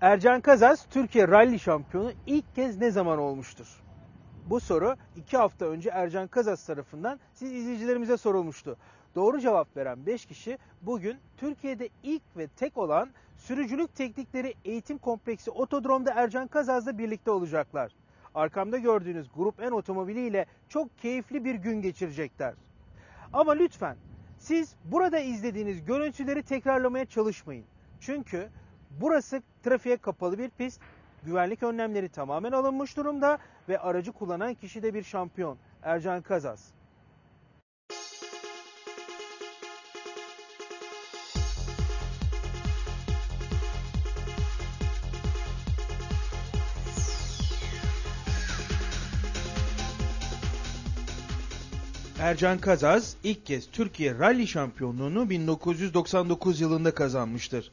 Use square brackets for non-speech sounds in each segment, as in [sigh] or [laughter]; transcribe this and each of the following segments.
Ercan Kazaz Türkiye Rally Şampiyonu ilk kez ne zaman olmuştur? Bu soru iki hafta önce Ercan Kazaz tarafından siz izleyicilerimize sorulmuştu. Doğru cevap veren 5 kişi bugün Türkiye'de ilk ve tek olan sürücülük teknikleri eğitim kompleksi Otodrom'da Ercan Kazaz'la birlikte olacaklar. Arkamda gördüğünüz Grup N otomobiliyle çok keyifli bir gün geçirecekler. Ama lütfen siz burada izlediğiniz görüntüleri tekrarlamaya çalışmayın. Çünkü burası trafiğe kapalı bir pist. Güvenlik önlemleri tamamen alınmış durumda ve aracı kullanan kişi de bir şampiyon. Ercan Kazaz. Ercan Kazaz ilk kez Türkiye Rally Şampiyonluğunu 1999 yılında kazanmıştır.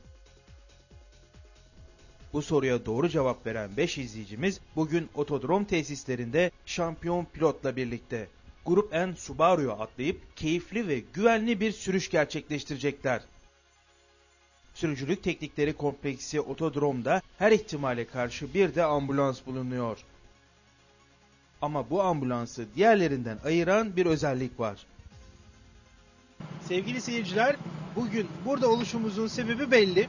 Bu soruya doğru cevap veren 5 izleyicimiz bugün otodrom tesislerinde şampiyon pilotla birlikte Grup N Subaru'ya atlayıp keyifli ve güvenli bir sürüş gerçekleştirecekler. Sürücülük teknikleri kompleksi otodromda her ihtimale karşı bir de ambulans bulunuyor. Ama bu ambulansı diğerlerinden ayıran bir özellik var. Sevgili seyirciler, bugün burada oluşumuzun sebebi belli.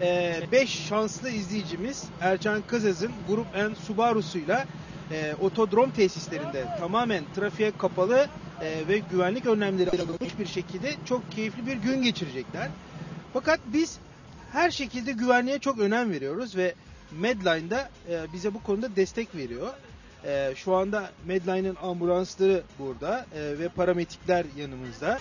5 şanslı izleyicimiz Ercan Kazaz'ın Grup N Subaru'suyla e, otodrom tesislerinde tamamen trafiğe kapalı e, ve güvenlik önlemleri alınmış bir şekilde çok keyifli bir gün geçirecekler. Fakat biz her şekilde güvenliğe çok önem veriyoruz ve Medline'da e, bize bu konuda destek veriyor. E, şu anda Medline'ın ambulansları burada e, ve parametrikler yanımızda.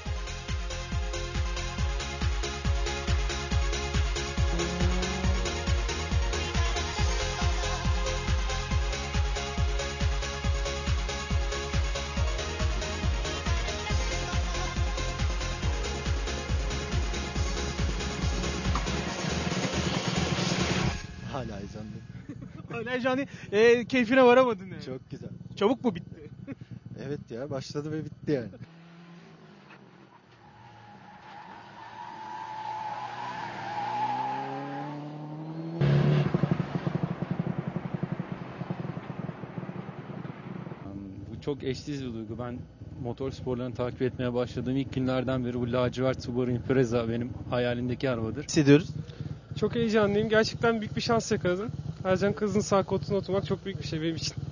Hala heyecanlıyım. [laughs] Hala heyecanlı. E, keyfine varamadın yani. Çok güzel. Çabuk mu bitti? [laughs] Evet ya başladı ve bitti yani. Bu çok eşsiz bir duygu. Ben motor sporlarını takip etmeye başladığım ilk günlerden beri bu lacivert Subaru Impreza benim hayalimdeki arabadır. Hissediyoruz. Çok heyecanlıyım. Gerçekten büyük bir şans yakaladım. Ercan Kız'ın sağ koltuğuna oturmak çok büyük bir şey benim için.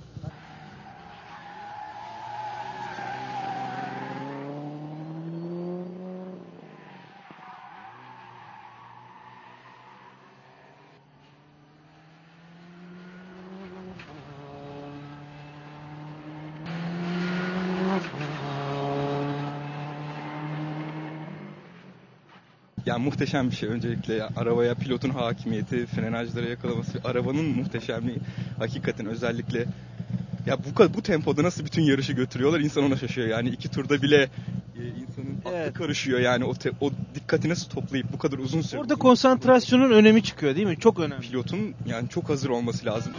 Yani muhteşem bir şey öncelikle Ya arabaya pilotun hakimiyeti, frenajlara yakalaması, arabanın muhteşemliği hakikaten özellikle ya bu bu tempoda nasıl bütün yarışı götürüyorlar insan ona şaşıyor. Yani iki turda bile e, insanın aklı Evet. karışıyor yani o te- o dikkati nasıl toplayıp bu kadar uzun süre Orada konsantrasyonun önemi çıkıyor değil mi? Çok önemli. pilotun yani çok hazır olması lazım.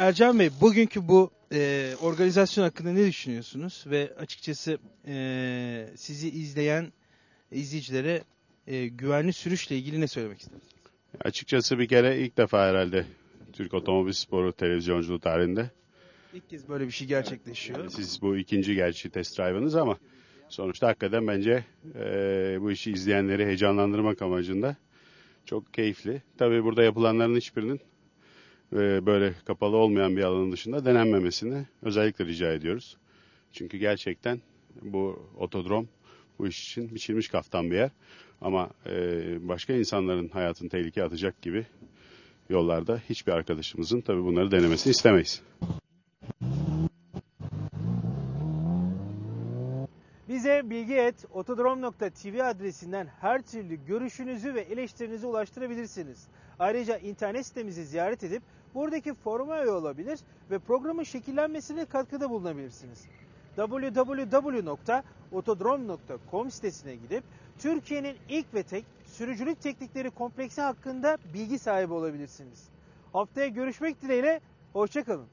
Ercan Bey, bugünkü bu e, organizasyon hakkında ne düşünüyorsunuz? Ve açıkçası e, sizi izleyen izleyicilere e, güvenli sürüşle ilgili ne söylemek istersiniz? Açıkçası bir kere ilk defa herhalde Türk Otomobil Sporu televizyonculuğu tarihinde. İlk kez böyle bir şey gerçekleşiyor. Siz bu ikinci gerçi test drive'ınız ama sonuçta hakikaten bence e, bu işi izleyenleri heyecanlandırmak amacında çok keyifli. Tabii burada yapılanların hiçbirinin e, böyle kapalı olmayan bir alanın dışında denenmemesini özellikle rica ediyoruz. Çünkü gerçekten bu otodrom bu iş için biçilmiş kaftan bir yer. Ama e, başka insanların hayatını tehlikeye atacak gibi yollarda hiçbir arkadaşımızın tabii bunları denemesini istemeyiz. Bize bilgi et otodrom.tv adresinden her türlü görüşünüzü ve eleştirinizi ulaştırabilirsiniz. Ayrıca internet sitemizi ziyaret edip buradaki foruma üye olabilir ve programın şekillenmesine katkıda bulunabilirsiniz. www.otodrom.com sitesine gidip Türkiye'nin ilk ve tek sürücülük teknikleri kompleksi hakkında bilgi sahibi olabilirsiniz. Haftaya görüşmek dileğiyle Hoşçakalın.